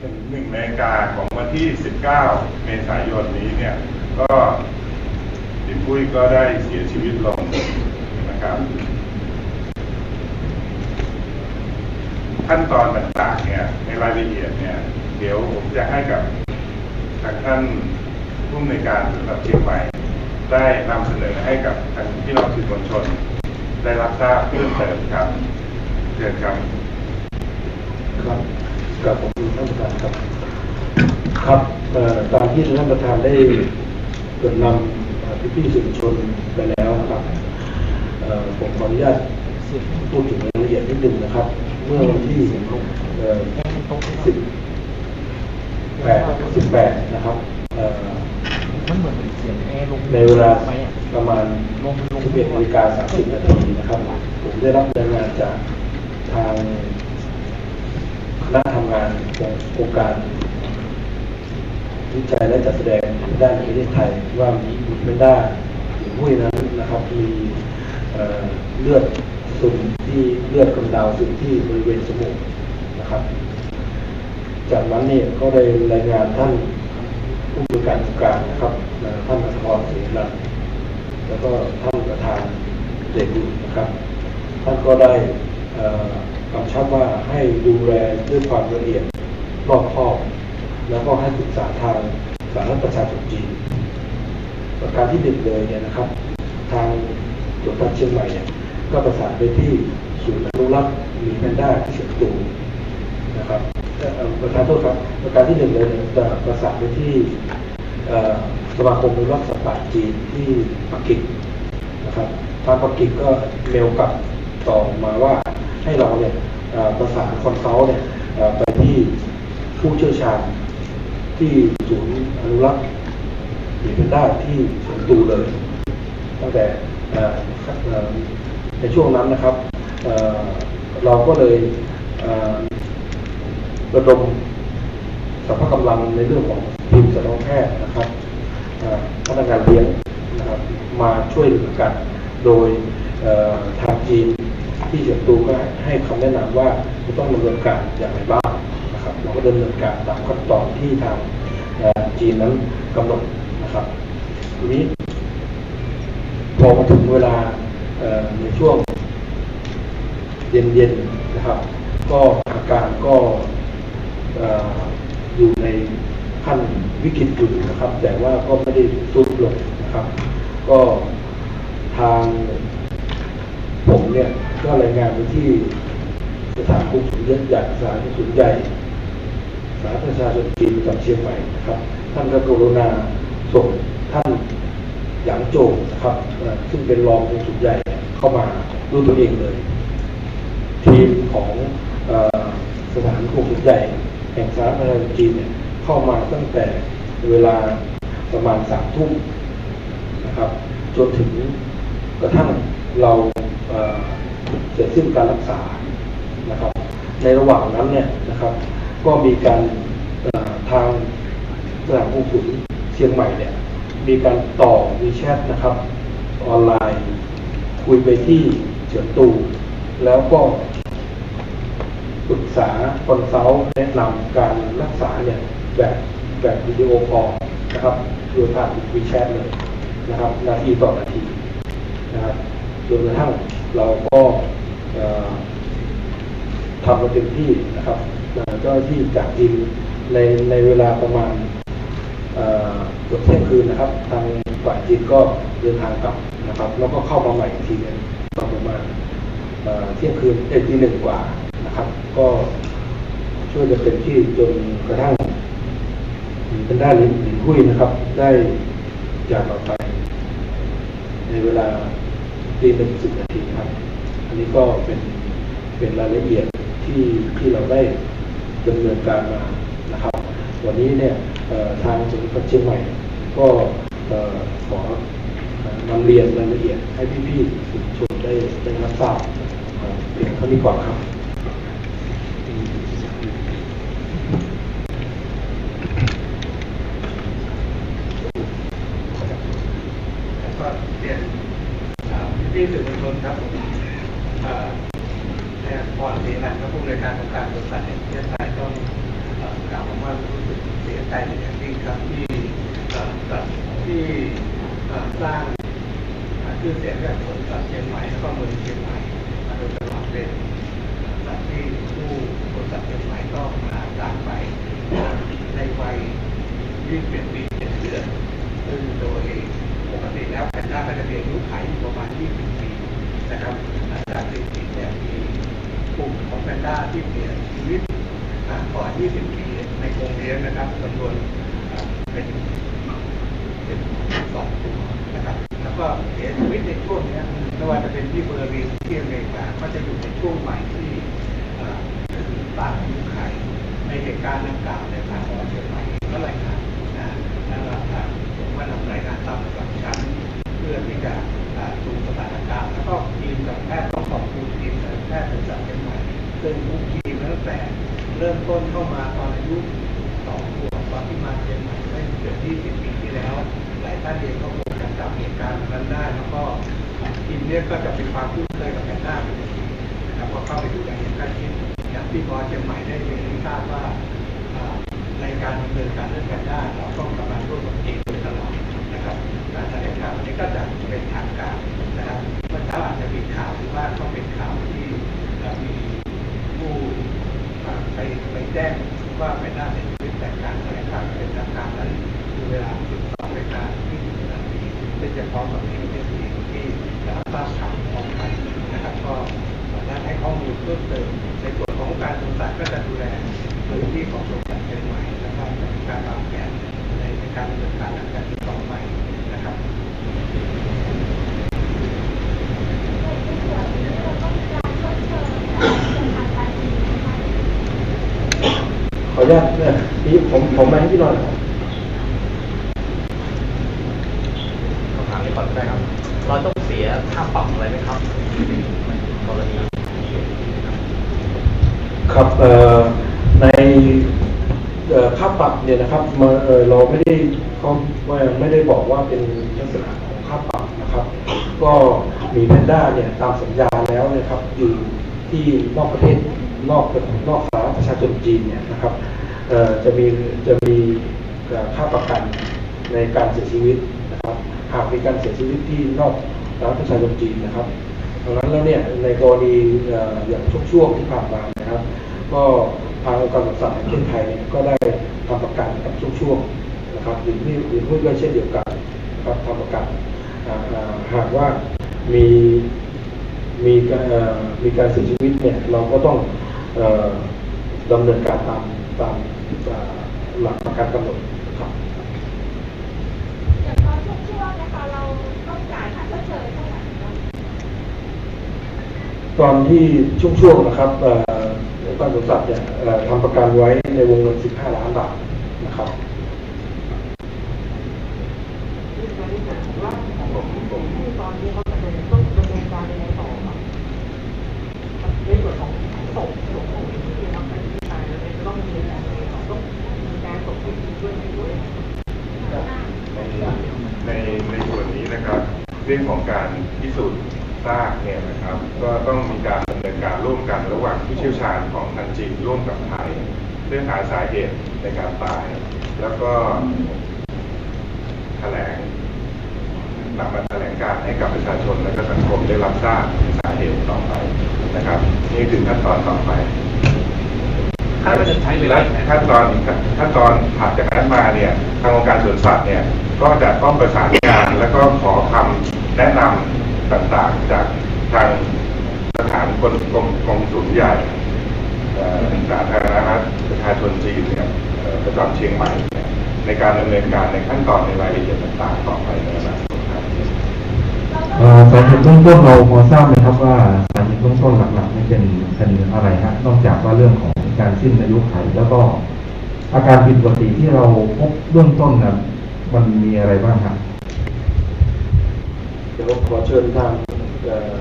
หนึ่งหนึ่งนาฬิกาของวันที่ 19 เมษายนนี้เนี่ย ก็ดิมปุ้ยก็ได้เสียชีวิตลงนะครับ ขั้นตอนต่างๆเนี่ยในรายละเอียดเนี่ย เดี๋ยวผมจะให้กับทางท่านผู้อำนวยการสำหรับเชียงใหม่ได้นำเสนอให้กับทางพี่น้องสื่อมวลชน ได้รับทราบเพิ่มเติมครับเชิญครับครับกับผมท่านประธานครับ ครับตามที่ท่านประธานได้เกรินนำเอ่พี่สื่อมวลชนไปแล้วนะครับผมขออนุญาตพูดถึงรายละเอียดนิดนึงนะครับ เมื่อวันที่สิบแปดสิบแปดนะครับในเวลาประมาณ11นาฬิกา30นาทีนะครับ ผมได้รับรายงานจากทางคณะทำงานของโครงการ วิจัยและจัดแสดงด้านประเทศไทยว่ามีเบนด้าหรือหุ้ยนั้นนะครับมีเอ่อเลือดซึมที่เลือดกำเดาซึมที่บริเวณจมูกนะครับ จากนั้นเนี่ยก็ได้รายงานท่านผู้บริการการนะครับท่านอัศพรศรีรัตน์แล้วก็ท่านประธานเดบุญนะครับ ท่านก็ได้กำชับว่าให้ดูแลด้วยความละเอียดรอบคอบ แล้วก็ให้ศึกษาทางสาธารณประชาชนจีนประการที่หนึ่งเลยเนี่ยนะครับ ทางจังหวัดเชียงใหม่เนี่ยก็ประสานไปที่ศูนย์อนุรักษ์หมีแพนด้าที่เชียงตูนะครับประธานโทษครับประการที่หนึ่งเลยเนี่ยจะประสานไปที่สมาคมอนุรักษ์สัตว์ป่าจีนที่ปักกิ่งนะครับทางปักกิ่งก็เมลกลับต่อมาว่าให้เราเนี่ยประสานคอนซัลท์เนี่ยไปที่ผู้เชี่ยวชาญ ที่ศูนย์อนุรักษ์หมีแพนด้าที่สวนตูเลย ตั้งแต่ในช่วงนั้นนะครับเราก็เลยระดมสรรพกำลังในเรื่องของทีมสัตวแพทย์นะครับพนักงานเลี้ยงนะครับมาช่วยเหลือกัน โดยทางจีนที่เสียงตูก็ให้คำแนะนำว่าจะต้องดำเนินการอย่างไรบ้าง นะครับเราก็ดำเนินการตามขั้นตอนที่ทางจีนนั้นกำหนดนะครับทีนี้พอมาถึงเวลาในช่วงเย็นๆนะครับ ก็อาการก็เอ่อยู่ในขั้นวิกฤตอยู่นะครับ แต่ว่าก็ไม่ได้สุดลงนะครับ ก็ทางผมเนี่ยก็รายงานไปที่สถานคุมสุนย์ใหญ่สถานคุมสุนใหญ่ สาธารณชาชนจีนประจำเชียงใหม่นะครับ ท่านก็กรุณาส่งท่านหยางโจวนะครับ ซึ่งเป็นรององค์สุดใหญ่เข้ามาด้วยตัวเองเลย ทีมของอสถานองค์สุดใหญ่แห่งสาธารณรัฐจีนเนี่ยเข้ามาตั้งแต่เวลาประมาณสามทุ่มนะครับ จนถึงกระทั่งเราเสร็จสิ้นการรักษานะครับ ในระหว่างนั้นเนี่ยนะครับ ก็มีการทางสถานกงสุลเชียงใหม่เนี่ยมีการต่อวีแชทนะครับ ออนไลน์คุยไปที่เฉินตู แล้วก็ปรึกษาคอนซัลท์แนะนำการรักษาเนี่ยแบบแบบวิดีโอคอลนะครับโดยผ่านวีแชทเลยนะครับ นาทีต่อนาทีนะครับจนกระทั่งเราก็ทำกันเต็มที่นะครับ เจ้าหน้าที่จากทีมในในเวลาประมาณเอ่อเกือบเที่ยงคืนนะครับ ทางฝ่ายจีนก็เดินทางกลับนะครับ แล้วก็เข้ามาใหม่อีกทีนึงตอนประมาณเที่ยงคืนเอ็ดทีหนึ่งกว่านะครับ ก็ช่วยกันเต็มที่จนกระทั่งเป็นได้หรือหรือหุ้ยนะครับ ได้จากเราไป ในเวลาตีหนึ่งสิบนาทีครับ อันนี้ก็เป็นเป็นรายละเอียดที่ที่เราได้ ดำเนินการมานะครับ วันนี้เนี่ยทางจังหวัดเชียงใหม่ก็ขอนำเรียนรายละเอียดให้พี่ๆสื่อมวลชนได้ได้รับทราบเพียงเท่านี้ก่อนครับก็เรียนเอ่สื่อมวลชนครับผมเอ่อแทนพรศรีนันท์ผู้บริการองค์การบริษัทแห่งประเทศไทยต้องเอ่อ กล่าวว่ารู้สึกเสียใจเป็นอย่างยิ่งครับที่เอ่อสัตว์ที่เอ่อสร้างเอ่อชื่อเสียงให้กับคนสัตว์เชียงใหม่แล้วก็เมืองเชียงใหม่มาโดยตลอดเป็นสัตว์ที่ผู้คนสัตว์เชียงใหม่ก็มาจากไปในวัย21ปี7เดือนซึ่งโดยปกติแล้วแพนด้าก็จะมีอายุขัยอยู่ประมาณ 20 ปีนะครับจากสถิติเนี่ยมี กลุ่มของแพนด้าที่เสียชีวิตอ่าก่อน 20 ปีในกรงเลี้ยงนะครับจำนวนอ่าเป็นเป็นสองตัวนะครับ แล้วก็เสียชีวิตในช่วงเนี้ยไม่ว่าจะ เป็นที่เบอร์ลินที่อเมริกาก็จะอยู่ในช่วงใหม่ที่อ่าคือตามอายุไขในเหตุการณ์ดังกล่าวในทางของเชียงใหม่ก็รายงานนะแล้วก็ทาผมก็นำรายงานตามระดับชั้นเพื่อที่จะดูสถานการณ์แล้วก็ทีมการแพทย์ต้องขอบคุณทีมการแพทย์ในจังหวัดเชียงใหม่ซึ่งทุกทีมตั้งแต่เริ่มต้นเข้ามาตอนอายุสองขวบตอนที่มาเชียงใหม่ได้เกือบ20ปีที่แล้ว หลายท่านเองก็คงจะจำเหตุการณ์นั้นได้แล้วก็ ทีมเนี้ยก็จะเป็นความคุ้นเคยกับแพนด้าเป็นอย่างดีนะครับก็เข้าไปดูแลอย่างใกล้ชิดอย่างที่บอเชียงใหม่ได้เรียนให้ทราบว่าในการดำเนินการเรื่องแพนด้าเราต้องทำงานร่วมกับทีมโดยตลอดนะครับการแถลงข่าวนี้ก็จะเป็นทางการนะครับเมื่อเช้าอาจจะมีข่าวหรือว่าก็เป็นข่าวที่มีผู้ไปไปแจ้งว่าไม่น่าเสียชีวิตแต่การแถลงข่าวเป็นทางการนั้นคือเวลา12นาฬิกา20นาทีซึ่งจะพร้อมกับทีมเป็นที รับทราบข่าวพร้อมกันนะครับก็สามารถให้ข้อมูลเพิ่มเติมในส่วนของการสวนสัตว์ก็จะดูแลพื้นที่ของสวนสัตว์เชียงใหม่แล้วก็การวางแผนในการดำเนินการหลังจากนี้ต่อไปนะครับขออนุญาตเนี่ยพี่ผมผมมาให้พี่หน่อยครับ คำถามนี้ก่อนก็ได้ครับ เราต้องเสียค่าปรับอะไรไหมครับกรณีครับในค่าปรับเนี่ยนะครับเเราไม่ได้เขาไม่ได้บอกว่าเป็นลักษณะของค่าปรับนะครับ ก็มีแพนด้าเนี่ยตามสัญญาแล้วนะครับอยู่ที่นอกประเทศนอกนอกสาธาประชาชนจีนเนี่ยนะครับจะมีจะมีค่าประกันในการเสียชีวิต หากมีการเสียชีวิตที่นอกสาธารณประชาชนจีนนะครับดังนั้นแล้วเนี่ยในกรณีอ่ออย่างช่วงๆที่ผ่านมานะครับ ก็ทางองค์การสวนสัตว์แห่งประเทศไทยก็ได้ทำประกันกับช่วงๆนะครับหรือที่หรือหุ้นก็เช่นเดียวกันนะครับทำประกันหากว่ามีมีการเอ่อมีการเสียชีวิตเนี่ยเราก็ต้องดำเนินการตามตามหลักประกันกำหนดนะครับ อย่างตอนช่วงๆนะคะเรา ตองจ่ายค่าชดเชยเท่าไหร่คะตอนที่ช่วงๆนะครับเอ่อองค์การสวนสัตว์เนี่ยเอ่อทำประกันไว้ในวงเงิน 15 ล้านบาทนะครับผมผมตอนนี้เขาจะต้องดำเนินการยังไงต่อครับในส่วนของศพศพของที่รับไปที่ตายแล้วเนี่ยต้องดำเนินการยังไงต่อต้องมีการศพที่ดีด้วยไหมด้วย ในในในส่วนนี้นะครับ เรื่องของการพิสูจน์ซากเนี่ยนะครับ ก็ต้องมีการดำเนินการร่วมกันระหว่างผู้เชี่ยวชาญของทางจีนร่วมกับไทยเพื่อหาสาเหตุในการตาย แล้วก็แถลงนำมาแถลงการให้กับประชาชนและก็สังคมได้รับทราบสาเหตุต่อไปนะครับ นี่คือขั้นตอนต่อไปคาดว่าจะใช้เวลาและขั้นตอนขั้นตอนผ่านจากนั้นมาเนี่ยทางองค์การสวนสัตว์เนี่ย ก็จะต้องประสานงาน แล้วก็ขอคำแนะนำต่างๆ จากทางสถานกรมกรมกรมศูนย์ใหญ่สาธารณรัฐประชาชนจีนเนี่ยประจำเชียงใหม่เนี่ในการดำเนินการในขั้นตอนในรายละเอียดต่างๆต่อไปในอนาคตครับสาเหตุเบื้องต้นเราพอทราบไหมครับว่าสาเหตุเบื้องต้นหลักๆนี่เป็นเป็นอะไรฮะนอกจากว่าเรื่องของการสิ้นอายุไขแล้วก็อาการผิดปกติที่เราพบเบื้องต้นนะ มันมีอะไรบ้างครับเดี๋ยวขอเชิญทางเอ่อ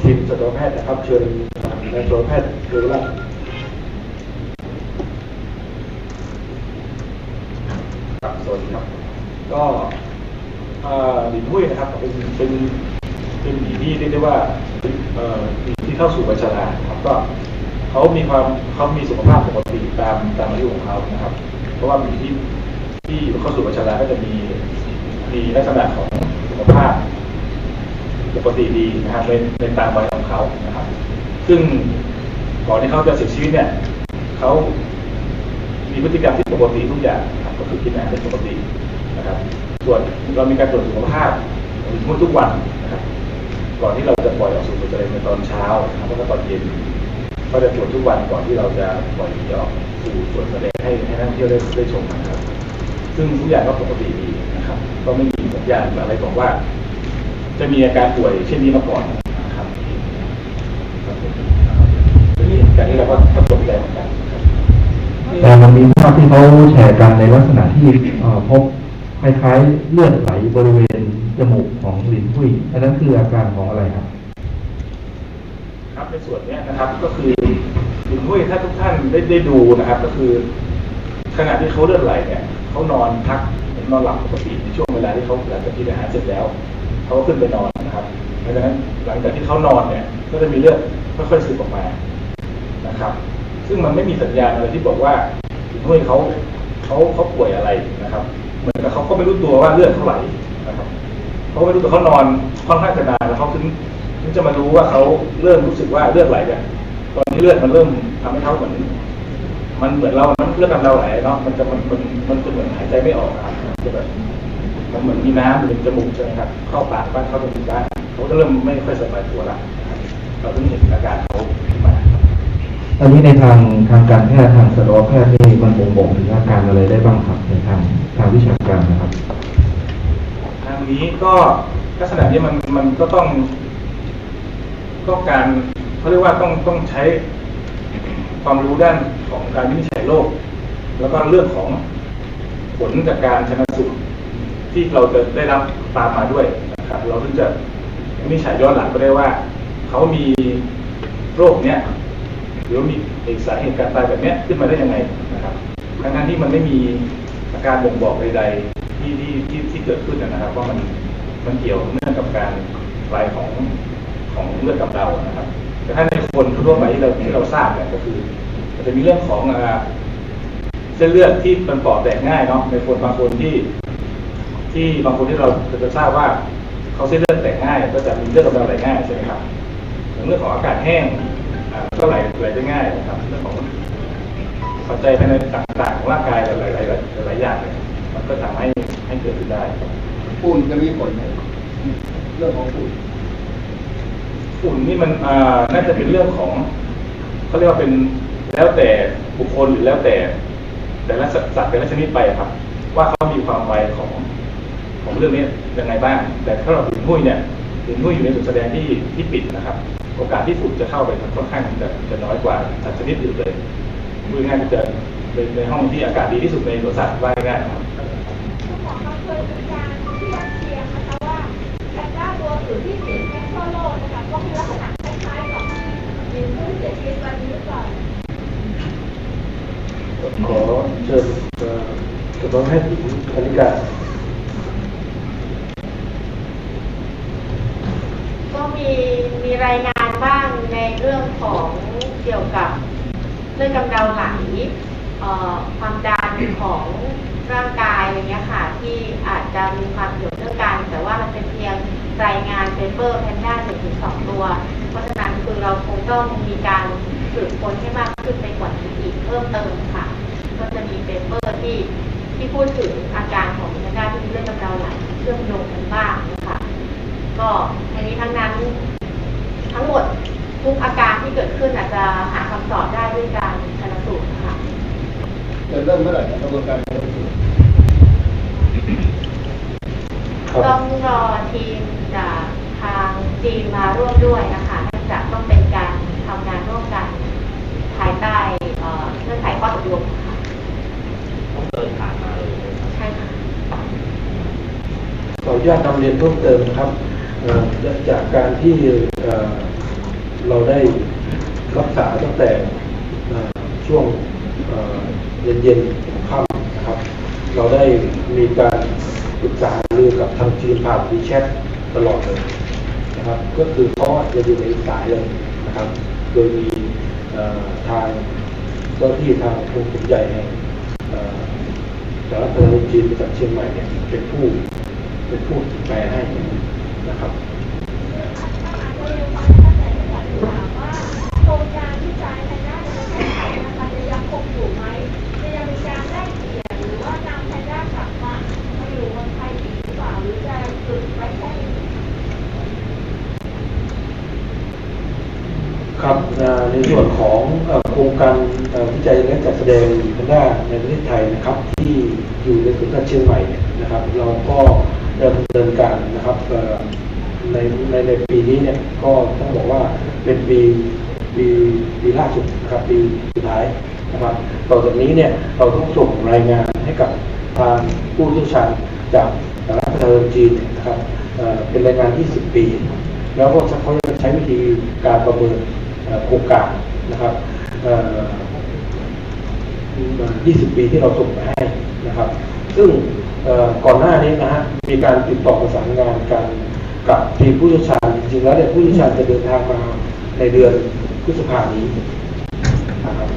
ทีมสัตวแพทย์นะครับ เชิญทางนายสัตวแพทย์เรือละครับสวัสดีครับ ก็เอ่อหลินหุ้ยนะครับ เป็นเป็นเป็นหมีที่เรียกได้ว่าเป็นเอ่อหมีที่เข้าสู่วัยชราครับก็เขาเขามีความเขามีสุขภาพปกติตามตามอายุของเขานะครับ เพราะว่ามีที่ ที่เข้าสู่วัยชราก็จะมีมีลักษณะของสุขภาพปกติดีนะครับในในตามวัยของเขานะครับ ซึ่งก่อนที่เขาจะเสียชีวิตเนี่ยเขามีพฤติกรรมที่ปกติทุกอย่างครับก็คือกินอาหารได้ปกตินะครับส่วนเรามีการตรวจสุขภาพทุกทุกวันนะครับ ก่อนที่เราจะปล่อยออกสู่ทะเลในตอนเช้านะครับแล้วก็ตอนเย็นก็จะตรวจทุกวันก่อนที่เราจะปล่อยออกสู่สวนแสดงให้ให้นักท่องเที่ยวได้ได้ชมนะครับ ซึ่งทุกอย่างก็ปกติดีนะครับ ก็ไม่มีสัญญาณอะไรบอกว่า จะมีอาการป่วยเช่นนี้มาก่อนนะครับครับผมทีนี้การนี้เราก็ก็ตกใจเหมือนกันครับแต่มันมีภาพที่เขาแชร์กันในลักษณะที่เอ่อพบคล้ายๆเลือดไหลบริเวณจมูกของหลินหุ้ยอันนั้นคืออาการของอะไรครับ ครับในส่วนเนี้ยนะครับก็คือหลินหุ้ยถ้าทุกท่านได้ได้ดูนะครับ ก็คือขณะที่เขาเลือดไหลเนี่ย เขานอนพักนอนหลับปกติในช่วงเวลาที่เขาหลังจากกินอาหารเสร็จแล้วเขาก็ขึ้นไปนอนนะครับเพราะฉะนั้นหลังจากที่เขานอนเนี่ยก็จะมีเลือดค่อยๆซึมออกมานะครับ ซึ่งมันไม่มีสัญญาณอะไรที่บอกว่าหลินหุ้ยเขาเขาเขาป่วยอะไรนะครับ เหมือนกับเขาก็ไม่รู้ตัวว่าเลือดเขาไหลนะครับเขาไม่รู้ตัวเขานอนค่อนข้างจะนานแล้วเขาถึงถึงจะมารู้ว่าเขาเริ่มรู้สึกว่าเลือดไหลเนี่ยตอนที่เลือดมันเริ่มทำให้เขาเหมือน มันเหมือนเราน้ำเลือดมันเราไหลเนาะมันจะมันมันมันจะเหมือนหายใจไม่ออกนะครับมันจะแบบมันเหมือนมีน้ำอยู่ในจมูกใช่ไหมครับเข้าปากบ้างเข้าจมูกบ้างเขาก็เริ่มไม่ค่อยสบายตัวละนะครับเราต้องเห็นอาการเขาขึ้นมาครับอันนี้ในทางทางการแพทย์ทางสัตวแพทย์นี่มันบ่งบอกถึงอาการอะไรได้บ้างครับในทางทางวิชาการนะครับ ทางนี้ก็ลักษณะนี้มันมันก็ต้อง ต้องการเขาเรียกว่าต้องต้องใช้ ความรู้ด้านของการวินิจฉัยโรคแล้วก็เรื่องของผลจากการชนสูตรที่เราจะได้รับตามมาด้วยนะครับเราถึงจะวินิจฉัยย้อนหลังก็ได้ว่า เขามีโรคเนี้ยหรือมีเอกสาเหตุการตายแบบเนี้ยขึ้นมาได้ยังไงนะครับทั้งนั้นที่มันไม่มีอาการบ่งบอกใดๆที่ที่ที่ที่เกิดขึ้นนะครับว่ามันมันเกี่ยวเนื่องกับการไหลของของเลือดกับเรานะครับ แต่ถ้าในคนทั่วไปที่เราที่เราทราบเนี่ยก็คือจะมีเรื่องของเส้นเลือดที่มันปอดแตกง่ายเนาะในคนบางคนที่ ที่บางคนที่เราจะทราบว่าเขาเส้นเลือดแตกง่าย ก็จะมีเลือดกำเดาไหลง่ายใช่ไหมครับเรื่องของอากาศแห้งก็ไหลไหลได้ง่ายนะครับเรื่องของปัจจัยภายในต่างๆของร่างกายหลายๆหลายๆอย่างเนี่ยมันก็ทำให้ให้เกิดขึ้นได้ฝุ่นจะมีผลไหมเรื่องของฝุ่น ฝุ่นนี่มันน่าจะเป็นเรื่องของเขาเรียกว่าเป็นแล้วแต่บุคคลหรือแล้วแต่ แต่ละสัตว์แต่ละชนิดไปครับ ว่าเขามีความไวของของเรื่องนี้ยังไงบ้าง แต่ถ้าเราถึงหุ้ยเนี่ยถึงหุ้ยอยู่ในจุดแสดงที่ที่ปิดนะครับ โอกาสที่ฝุ่นจะเข้าไปค่อนข้างจะจะน้อยกว่าสัตว์ชนิดอื่นเลยพูดง่ายๆมันจะเป็นในห้องที่อากาศดีที่สุดในสวนสัตว์ว่าง่ายๆนะครับคุณหมอคะเคยมีการเที ขอเชิญเอ่อสำนักแพทย์หญิงคณิกาก็มีมีรายงานบ้างในเรื่องของเกี่ยวกับเรื่องกำเดาไหลความดันของร่างกายอะไรเงี้ยค่ะที่อาจจะมีความเกี่ยวเนื่องกันแต่ว่ามันเป็นเพียง รายงานเปเปอร์แพนด้าหนึ่งถึงสองตัว เพราะฉะนั้นคือเราคงต้องมีการสืบค้นให้มากขึ้นไปกว่านี้อีกเพิ่มเติมค่ะ ก็จะมีเปเปอร์ที่ที่พูดถึงอาการของแพนด้าที่มีเรื่องกำเดาไหลเชื่อมโยงกันบ้างนะคะก็ทั้งนี้ทั้งนั้นทั้งหมดทุกอาการที่เกิดขึ้นอาจจะหาคำตอบได้ด้วยการชนสูตรค่ะจะเริ่มเมื่อไหร่กระบวนการชันสูตรครับต้องรอทีมจากทาง จีนมาร่วมด้วยนะคะเนื่องจากต้องเป็นการทำงานร่วมกันภายใต้เอ่อเงื่อนไขข้อตกลงค่ะต้องเดินผ่านมาเลยนะครับใช่ค่ะขออนุญาตนำเรียนเพิ่มเติมนะครับเอ่อจากจากการที่เอ่อเราได้รักษาตั้งแต่เอ่อช่วงเอ่อเย็นๆของค่ำนะครับ เราได้มีการปรึกษาเรือกับทางจีนผ่านวีแชทตลอดเลย นะครับ ก็คือเขาจะอยู่ในสายเลยนะครับ โดยมีทางเจ้าที่ทางกรมขุนใหญ่แห่งเอ่อสารพัดจีนจากเชียงใหม่เนี่ยเป็นผู้เป็นผู้แปลให้นะครับ อาจจะเร็วไปนะคะแต่อยากจะถามว่าโครงการวิจัยในด้านประเทศไทยนะคะจะยังคงอยู่ไหมจะยังมีการแลกเปลี่ยนหรือว่านำแพนด้ากลับมามาอยู่เมืองไทยอีกหรือเปล่าหรือจะหยุดไว้แค่นี้ ครับเอ่อในส่วนของเอ่อโครงการเอ่อวิจัยและจั ดแสดงแพนด้าในประเทศไทยนะครับ ที่อยู่ในสวนสัตว์เชียงใหม่นะครับ เราก็ดำเนินการนะครับในในในปีนี้เนี่ยก็ต้องบอกว่าเป็นปีปีปีล่าสุดนะครับปีสุดท้ายนะครับต่อจากนี้เนี่ยเราต้องส่งรายงานให้กับทางผู้เชี่ยวชาญจากสารพัดจีนเนี่ยนะครับเป็นรายงานที่10ปี แล้วก็เขาจะใช้วิธีการประเมินโครงการนะครับ 20 ปีที่เราส่งไปให้นะครับ ซึ่งเอ่อก่อนหน้านี้นะฮะมีการติดต่อประสานงานกันกับทีมผู้เชี่ยวชาญจริงๆแล้วเนี่ยผู้เชี่ยวชาญจะเดินทางมาในเดือนพฤษภานี้นะครับ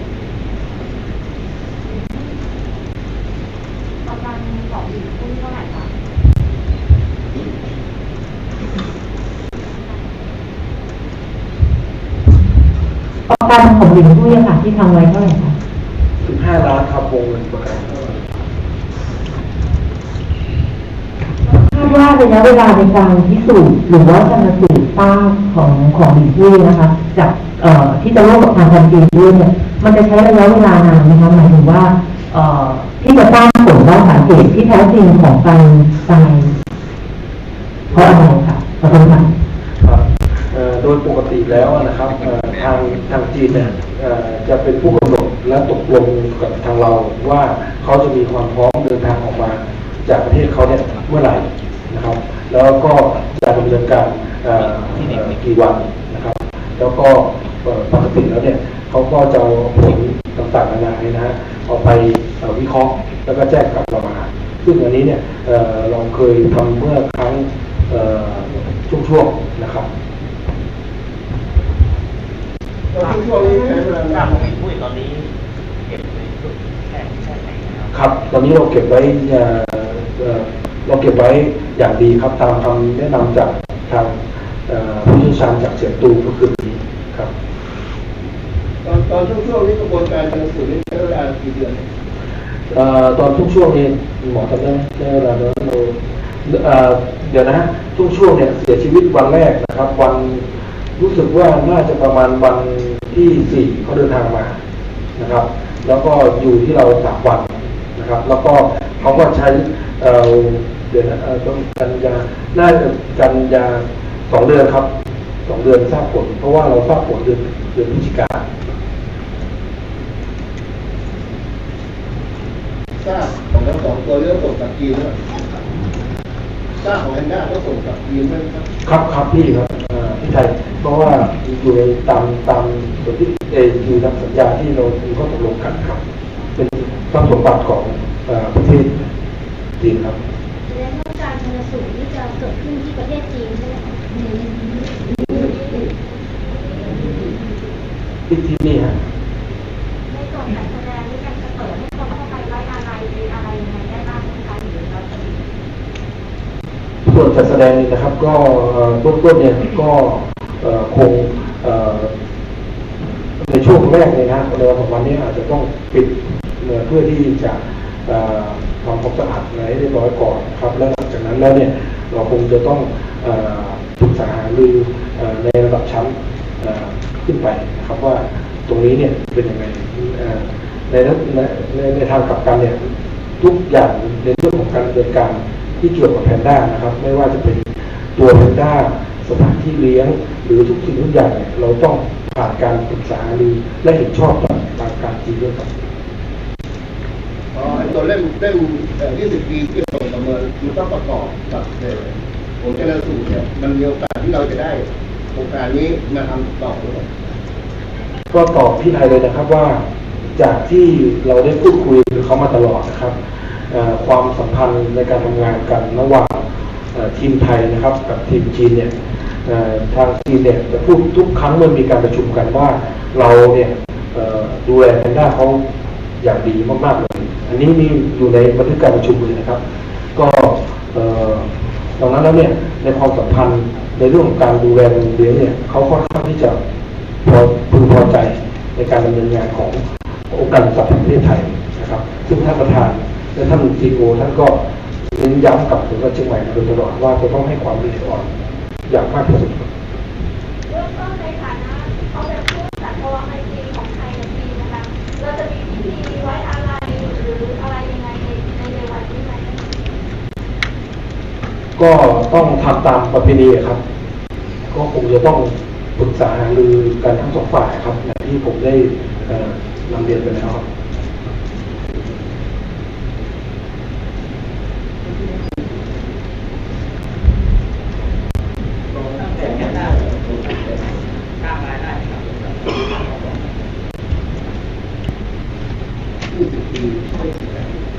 ประมาณสองหมื่นคุณเท่าไหร่คะประกันของหลินผู้ยค่ะที่ทำไว้เท่าไหร่คะ 15 ล้านครับวงเงินประกันคาดว่าระยะเวลาในการพิสูจน์หรือว่าชันสูตรต้าของของหลินผู้ยนะคะจากเอ่อที่จะร่วมกับทางการจีนด้วยเนี่ยมันจะใช้ระยะเวลานานไหมคะหมายถึงว่าเอ่อที่จะสร้างผลว่าสาเหตุที่แท้จริงของการตายเพราะอะไรค่ะขอโทษค่ะครับเอ่อโดยปกติแล้วนะครับเอ่อทางทางจีนเนี่ยเอ่อจะเป็นผู้กำหนด และตกลงกับทางเราว่าเขาจะมีความพร้อมเดินทางออกมา จากประเทศเขาเนี่ยเมื่อไหร่นะครับ แล้วก็จะดำเนินการเอ่อเอ่อกี่วันนะครับ แล้วก็ปกติแล้วเนี่ยเขาก็จะผลต่างๆนานาเนี่ยนะฮะเอาไปวิเคราะห์แล้วก็แจ้งกลับเรามาซึ่งอันนี้เนี่ยเราเคยทำเมื่อครั้งช่วงๆนะครับ ช่วงนี้ใช้เวลาทราบนานของหลินผู้ตอนนี้เก็บในชุดแค่แค่ไหนนะครับครับ ตอนนี้เราเก็บไว้เอ่อเอ่อเราเก็บไว้อย่างดีครับตามคำแนะนำจากทางเอ่อผู้เชี่ยวชาญจากเสียงตูเมื่อคืนนี้ครับ ตอนตอนช่วงช่วงนี้กระบวนการชันสูตรนี้ใช้เวลากี่เดือนเอ่อตอนทุกช่วงนี้หมอจำได้ไหมใช้เวลาเราเราเอ่อเดี๋ยวนะฮะช่วงช่วงเนี่ยเสียชีวิตวันแรกนะครับ วัน รู้สึกว่าน่าจะประมาณวันที่สี่เขาเดินทางมานะครับ แล้วก็อยู่ที่เราสามวันนะครับ แล้วก็เขาก็ใช้เออเดือนเออต้องกันยาน่าจะกันยาสองเดือนครับสองเดือนทราบผล เพราะว่าเราทราบผลเดือนเดือนพฤศจิกาทราบของทั้งสองตัวเรื่องส่งกับจีนด้ วยทราบของแพนด้าก็ส่งกับจีนด้วยครับ ครับครับพี่ครับเอ่อพี่ชัยเพราะว่าอยู่ในตามตามส่วนที่เอออยู่ตามสัญญาที่เรามีข้อตกลงกันครับ เป็นทรัพย์สมบัติของเอ่อประเทศจีนครับแสดงว่าการชันสูตรที่จะเกิดขึ้นที่ประเทศจีนใช่ไหมคะที่ที่นี่ฮะ ในส่วนการแสดงนี่การจะเปิดให้คนเข้าไปไว้อะไรอะไรยังไงได้บ้างนะคะหรือเราจะมี ส่วน จัดแสดงนี่นะครับ ก็เบื้องต้นเนี่ยก็คงในช่วงแรกเลยนะในวันสองวันนี้อาจจะต้องปิดเพื่อที่จะทำความสะอาดอะไรให้เรียบร้อยก่อนครับ แล้วหลังจากนั้นแล้วเนี่ยเราคงจะต้องปรึกษาหารือในระดับชั้นขึ้นไปนะครับว่าตรงนี้เนี่ยเป็นยังไงในในในในทางกลับกันเนี่ยทุกอย่างในเรื่องของการดำเนินการ ที่เกี่ยวกับแพนด้านะครับ ไม่ว่าจะเป็นตัวแพนด้าสถานที่เลี้ยง หรือทุกสิ่งทุกอย่างเนี่ยเราต้องผ่านการปรึกษาหารือและเห็นชอบจากทางการจีนด้วยครับอ๋อไอ้ตัวเล่มเล่มเอ่อ20ปีที่เราประเมินมันต้องประกอบกับเอ่อผมชันสูตรเนี่ยมันมีโอกาสที่เราจะได้โครงการนี้มาทำต่อหรือเปล่าก็ตอบพี่ไทยเลยนะครับว่าจากที่เราได้พูดคุยกับเขามาตลอดนะครับเอ่อ ความสัมพันธ์ในการทำงานกันระหว่างทีมไทยนะครับกับทีมจีนเนี่ยทางจีนเนี่ยจะพูดทุกครั้งเมื่อมีการประชุมกันว่าเราเนี่ยดูแลแพนด้าเขาอย่างดีมากๆเลยอันนี้มีอยู่ในบันทึกการประชุมเลยนะครับ ก็เอ่อดังนั้นแล้วเนี่ยในความสัมพันธ์ในเรื่องของการดูแลเรียนเนี่ยเขาค่อนข้างที่จะพอพึงพอใจในการดำเนินงานขององค์การสัตว์แห่งประเทศไทยนะครับ ซึ่งท่านประธาน และท่านซีโอท่านก็เน้นย้ำกับถึงว่าเชียงใหม่มาโดยตลอดว่าจะต้องให้ความละเอียดอ่อนอย่างมากที่สุดเริ่มต้นในฐานะเขาเป็นผู้จัดภาวะไอทีของไทยในปีนะคะเราจะมีพิธีไว้อะไรหรืออะไรยังไงในในวันนี้ไหมก็ต้องทำตามประเพณีครับ ก็คงจะต้องปรึกษาหารือกันทั้งสองฝ่ายครับอย่างที่ผมได้นำเรียนไปแล้วครับ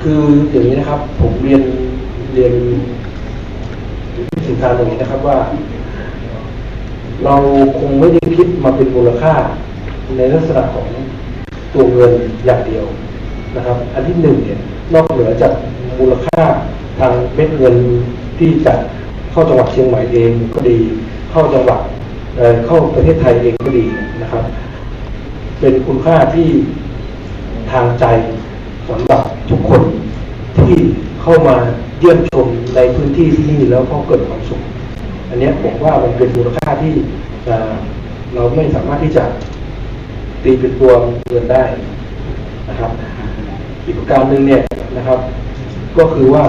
คืออย่าง นะครับ ผมเรียนเรียนถึงกาตรงนี้นะครับว่า เราคงไม่ได้คิดมาเป็นมูลค่าในลักษณะของตัวเงินอย่างเดียวนะครับ อันที่หนึ่งเนี่ยนอกเหนือจากมูลค่าทางเม็ดเงินที่จะเข้าจังหวัดเชียงใหม่เองก็ดี เข้าจังหวัดเเข้าประเทศไทยเองก็ดีนะครับ เป็นคุณค่าที่ทางใจสำหรับทุกคน ที่เข้ามาเยี่ยมชมในพื้นที่ที่นี่แล้วก็เกิดความสุข อันนี้ผมว่ามันเป็นมูลค่าที่เราไม่สามารถที่จะตีเป็นตัวเงินได้นะครับ อีกประการหนึ่งเนี่ยนะครับ ก็คือว่า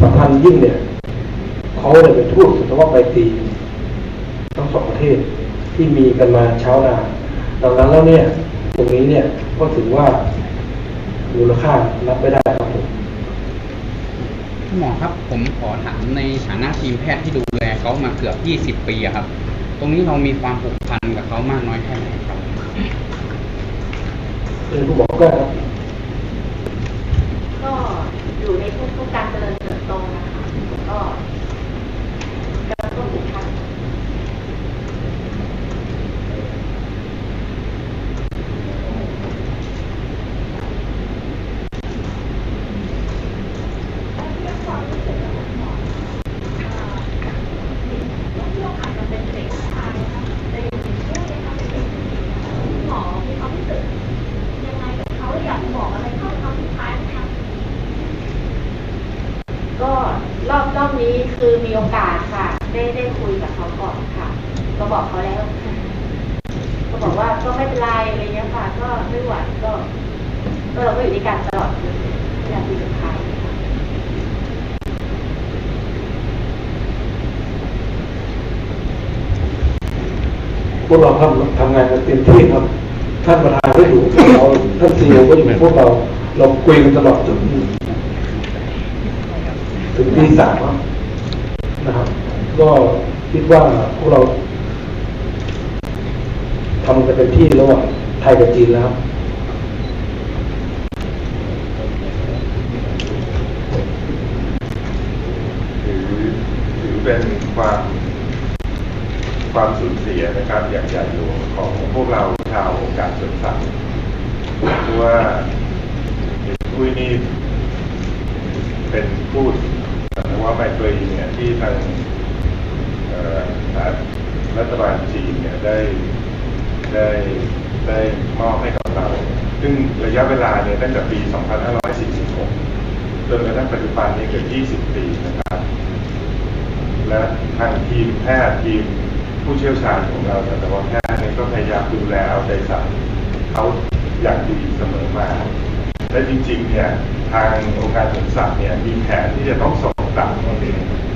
สำคัญยิ่งเนี่ยเขาเนี่ยเป็นทูตสันทวไปตีทั้งสองประเทศที่มีกันมาเช้านาดังนั้นแล้วเนี่ย ตรงนี้เนี่ยก็ถือว่ามูลค่ารับไม่ได้ คุณหมอครับผมขอถามในฐานะทีมแพทย์ที่ดูแลเขามาเกือบ 20 ปีอะครับ ตรงนี้เรามีความผูกพันกับเขามากน้อยแค่ไหนครับเป็นผู้บอกก็ครับก็อยู่ในทุกๆการเจริญเติบโตนะคะก็ระตุ้นอีกครั้ง แล้วเรื่องความรู้สึกของคุณหมออ่าน้องโยกอาจจะเป็นเด็กผู้ชายนะคะแต่อย่างนี้ช่วยนะคะเป็นเด็กผู้หญิงนะคะคุณหมอมีความรู้สึกยังไงกับเขาอยากบอกอะไรเข้าคำสุดท้ายไหมคะ ก็รอบรอบนี้คือมีโอกาสค่ะ ได้ได้คุยกับเขาก่อนค่ะ ก็บอกเขาแล้ว ก็บอกว่าก็ไม่เป็นไรอะไรเงี้ยค่ะ ก็ไม่ไหวก็ ก็เราก็อยู่ด้วยกันตลอดเลยอยากคุยกับใครค่ะพวกเราทำทำงานกันเต็มที่ครับ ท่านประธานก็อยู่กับเราท่านซีอก็อยู่พวกเราเราคุยกันตลอดจนถึงตีสามนะครับ ก็คิดว่าพวกเราทำกันเต็มที่ระหว่างไทยกับจีนแล้วครับ ถือถือ เป็นความความสูญเสียนะครับอย่างใหญ่หลวงของพวกเราชาวองค์การสวนสัตว์เพราะว่าคุยนี่เป็นพูดว่าไมตรีเนี่ยที่ทางรัฐบาลจีนเนี่ยได้ได้ได้มอบให้กับเรา ซึ่งระยะเวลาเนี่ยตั้งแต่ปี 2546 จนกระทั่งปัจจุบันนี้เกือบ 20 ปีนะครับ และทางทีมแพทย์ทีมผู้เชี่ยวชาญของเราสัตวแพทย์เนี่ยก็พยายามดูแลเอาใจใส่เขาอย่างดีเสมอมา และจริงๆเนี่ยทางองค์การสวนสัตว์เนี่ยมีแผนที่จะต้องส่งกลับ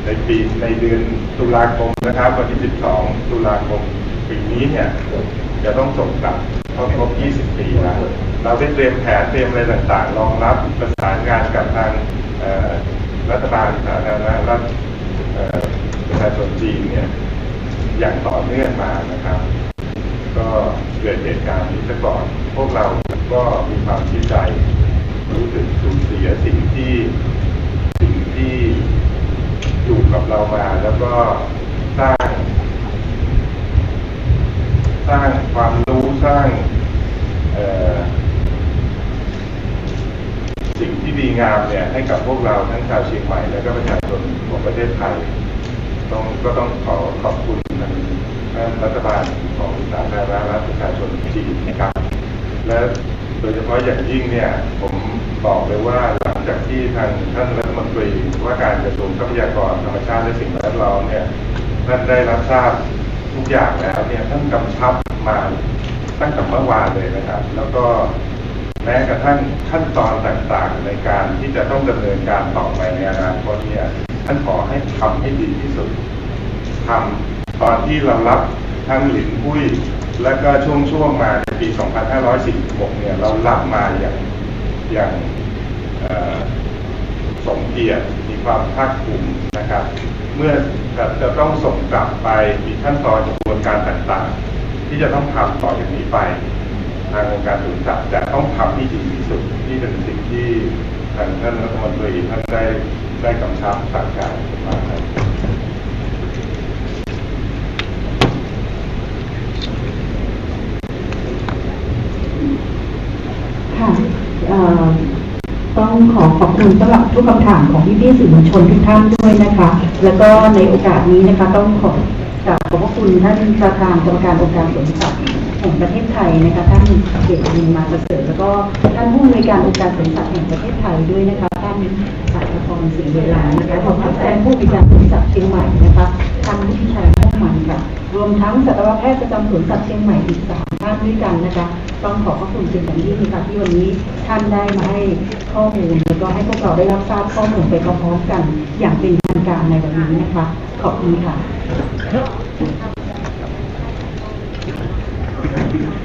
ในปีในเดือนตุลาคมนะครับวันที่ 12 ตุลาคมปีนี้เนี่ยจะต้องส่งกลับเข้าครบ 20 ปีแล้วเราได้เตรียมแผนเตรียมอะไรต่างๆ รองรับประสานงานกับทางรัฐบาลสาธารณรัฐ ประชาชนจีนเนี่ยอย่างต่อเนื่องมานะครับ ก็เกิดเหตุการณ์นี้ซะก่อน พวกเราก็มีความเสียใจ รู้สึกสูญเสียสิ่งที่สิ่งที่อยู่กับเรามา แล้วก็สร้าง สร้างความรู้สร้างเอ่ ดีงามเนี่ยให้กับพวกเราทั้งชาวเชียงใหม่ และก็ประชาชนของประเทศไทยต้องก็ต้องขอขอบคุณทางท่านรัฐบาลของสาธารณรัฐประชาชนจีนนะครับ และโดยเฉพาะอย่างยิ่งเนี่ยผมบอกเลยว่าหลังจากที่ทางท่านรัฐมนตรีว่าการกระทรวงทรัพยากรธรรมชาติและสิ่งแวดล้อมเนี่ยท่านได้รับทราบทุกอย่างแล้วเนี่ยท่านกำชับมาตั้งแต่เมื่อวานเลยนะครับ แล้วก็ แม้กระทั่งขั้นตอนต่างๆ ในการที่จะต้องดำเนินการต่อไปในอนาคตเนี่ยท่านขอให้ทำให้ดีที่สุดทำตอนที่เรารับทั้งหลินหุ้ยและก็ช่วงช่วงๆมาในปี 2546 เนี่ยเรารับมาอย่างอย่างสมเกียรติมีความภาคภูมินะครับ เมื่อจะต้องส่งกลับไปมีขั้นตอนกระบวนการต่างๆ ที่จะต้องทำต่อจากนี้ไป ทางองค์การสวนสัตว์จะต้องทำให้ดีที่สุดนี่เป็นสิ่งที่ทางท่านรัฐมนตรีท่านได้ได้กำชับสั่งการมาครับค่ะต้องขอขอบคุณสำหรับทุกคำถามของพี่ๆสื่อมวลชนทุกท่านด้วยนะคะ แล้วก็ในโอกาสนี้นะคะต้องขอกราบขอบพระคุณท่านประธานกรรมการองค์การสวนสัตว์ แห่งประเทศไทยนะคะท่านเกียรติยินมาประเสริฐแล้วก็ท่านผู้อำนวยการองค์การสวนสัตว์แห่งประเทศไทยด้วยนะคะท่านสายพรศรีเวลานะคะขอบคุณแทนผู้อำนวยการสวนสัตว์เชียงใหม่นะคะท่านวิชัยม่วงมันค่ะรวมทั้งสัตวแพทย์ประจำสวนสัตว์เชียงใหม่อีกสามท่านด้วยกันนะคะต้องขอบพระคุณเป็นอย่างยิ่งค่ะที่วันนี้ท่านได้มาให้ข้อมูลแล้วก็ให้พวกเราได้รับทราบข้อมูลไปพร้อมๆกันอย่างเป็นทางการในวันนี้นะคะ ขอบคุณค่ะ Thank you.